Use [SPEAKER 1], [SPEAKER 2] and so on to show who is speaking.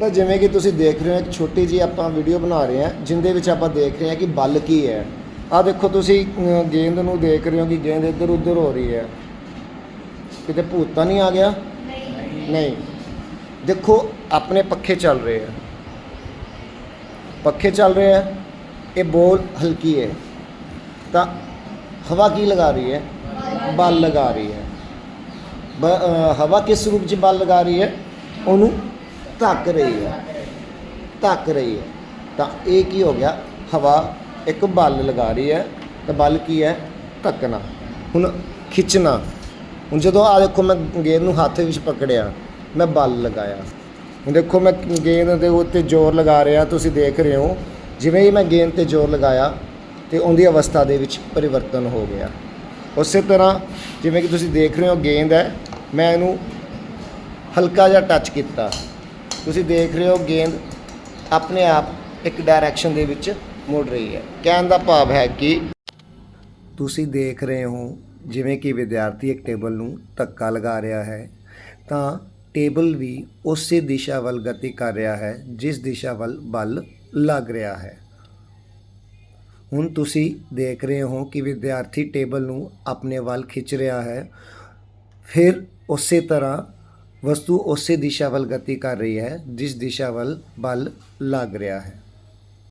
[SPEAKER 1] ਤਾਂ ਜਿਵੇਂ ਕਿ ਤੁਸੀਂ ਦੇਖ ਰਹੇ ਹੋ ਇੱਕ ਛੋਟੀ ਜੀ ਆਪਾਂ ਵੀਡੀਓ ਬਣਾ ਰਹੇ ਹਾਂ ਜਿੰਦੇ ਵਿੱਚ ਆਪਾਂ ਦੇਖ ਰਹੇ ਹਾਂ ਕਿ ਬਲ ਕੀ ਹੈ। ਆ ਦੇਖੋ ਤੁਸੀਂ ਅਮ, ਗੇਂਦ ਨੂੰ ਦੇਖ ਰਹੇ ਹੋ ਕਿ ਗੇਂਦ ਇੱਧਰ ਉੱਧਰ ਹੋ ਰਹੀ ਹੈ। ਕਿਤੇ ਭੂਤ ਤਾਂ ਨਹੀਂ ਆ ਗਿਆ? ਨਹੀਂ। ਦੇਖੋ ਆਪਣੇ ਪੱਖੇ ਚੱਲ ਰਹੇ ਆ। ਪੱਖੇ ਚੱਲ ਰਹੇ ਆ ਇਹ ਬੋਲ ਹਲਕੀ ਹੈ। ਤਾਂ ਹਵਾ ਕੀ ਲਗਾ ਰਹੀ ਹੈ? ਬਲ ਲਗਾ ਰਹੀ ਹੈ। ਹਵਾ ਕਿਸ ਰੂਪ 'ਚ ਬਲ ਲਗਾ ਰਹੀ ਹੈ? ਉਹਨੂੰ ਧੱਕ ਰਹੀ ਹੈ। ਧੱਕ ਰਹੀ ਹੈ। ਤਾਂ ਇਹ ਕੀ ਹੋ ਗਿਆ? ਹਵਾ ਇੱਕ ਬਲ ਲਗਾ ਰਹੀ ਹੈ। ਤਾਂ ਬਲ ਕੀ ਹੈ? ਧੱਕਣਾ। ਹੁਣ ਖਿੱਚਣਾ। ਹੁਣ ਜਦੋਂ ਆ ਦੇਖੋ ਮੈਂ ਗੇਂਦ ਨੂੰ ਹੱਥ ਵਿੱਚ ਪਕੜਿਆ, ਮੈਂ ਬਲ ਲਗਾਇਆ। ਹੁਣ ਦੇਖੋ ਮੈਂ ਗੇਂਦ ਦੇ ਉੱਤੇ ਜ਼ੋਰ ਲਗਾ ਰਿਹਾ। ਤੁਸੀਂ ਦੇਖ ਰਹੇ ਹੋ, ਜਿਵੇਂ ਹੀ ਮੈਂ ਗੇਂਦ ਤੇ ਜ਼ੋਰ ਲਗਾਇਆ, ਤੇ ਉਹਦੀ ਅਵਸਥਾ ਦੇ ਵਿੱਚ ਪਰਿਵਰਤਨ ਹੋ ਗਿਆ। ਉਸੇ ਤਰ੍ਹਾਂ ਜਿਵੇਂ ਕਿ ਤੁਸੀਂ ਦੇਖ ਰਹੇ ਹੋ ਗੇਂਦ ਹੈ, ਮੈਂ ਇਹਨੂੰ ਹਲਕਾ ਜਿਹਾ ਟੱਚ ਕੀਤਾ। ਤੁਸੀਂ ਦੇਖ ਰਹੇ ਹੋ ਗੇਂਦ ਆਪਣੇ ਆਪ ਇੱਕ ਡਾਇਰੈਕਸ਼ਨ ਦੇ ਵਿੱਚ ਮੁੜ ਰਹੀ ਹੈ। ਕਹਿਣ ਦਾ ਭਾਵ ਹੈ ਕਿ ਤੁਸੀਂ ਦੇਖ ਰਹੇ ਹੋ ਜਿਵੇਂ ਕਿ ਵਿਦਿਆਰਥੀ ਇੱਕ ਟੇਬਲ ਨੂੰ ਧੱਕਾ ਲਗਾ ਰਿਹਾ ਹੈ, ਤਾਂ ਟੇਬਲ ਵੀ ਉਸੇ ਦਿਸ਼ਾ ਵੱਲ ਗਤੀ ਕਰ ਰਿਹਾ ਹੈ, ਜਿਸ ਦਿਸ਼ਾ ਵੱਲ ਬਲ ਲੱਗ ਰਿਹਾ ਹੈ। ਹੁਣ ਤੁਸੀਂ ਦੇਖ ਰਹੇ ਹੋ ਕਿ ਵਿਦਿਆਰਥੀ ਟੇਬਲ ਨੂੰ ਆਪਣੇ ਵੱਲ ਖਿੱਚ ਰਿਹਾ ਹੈ। ਫਿਰ ਉਸੇ ਤਰ੍ਹਾਂ ਵਸਤੂ ਉਸੇ ਦਿਸ਼ਾ ਵੱਲ ਗਤੀ ਕਰ ਰਹੀ ਹੈ, ਜਿਸ ਦਿਸ਼ਾ ਵੱਲ ਬਲ ਲੱਗ ਰਿਹਾ ਹੈ।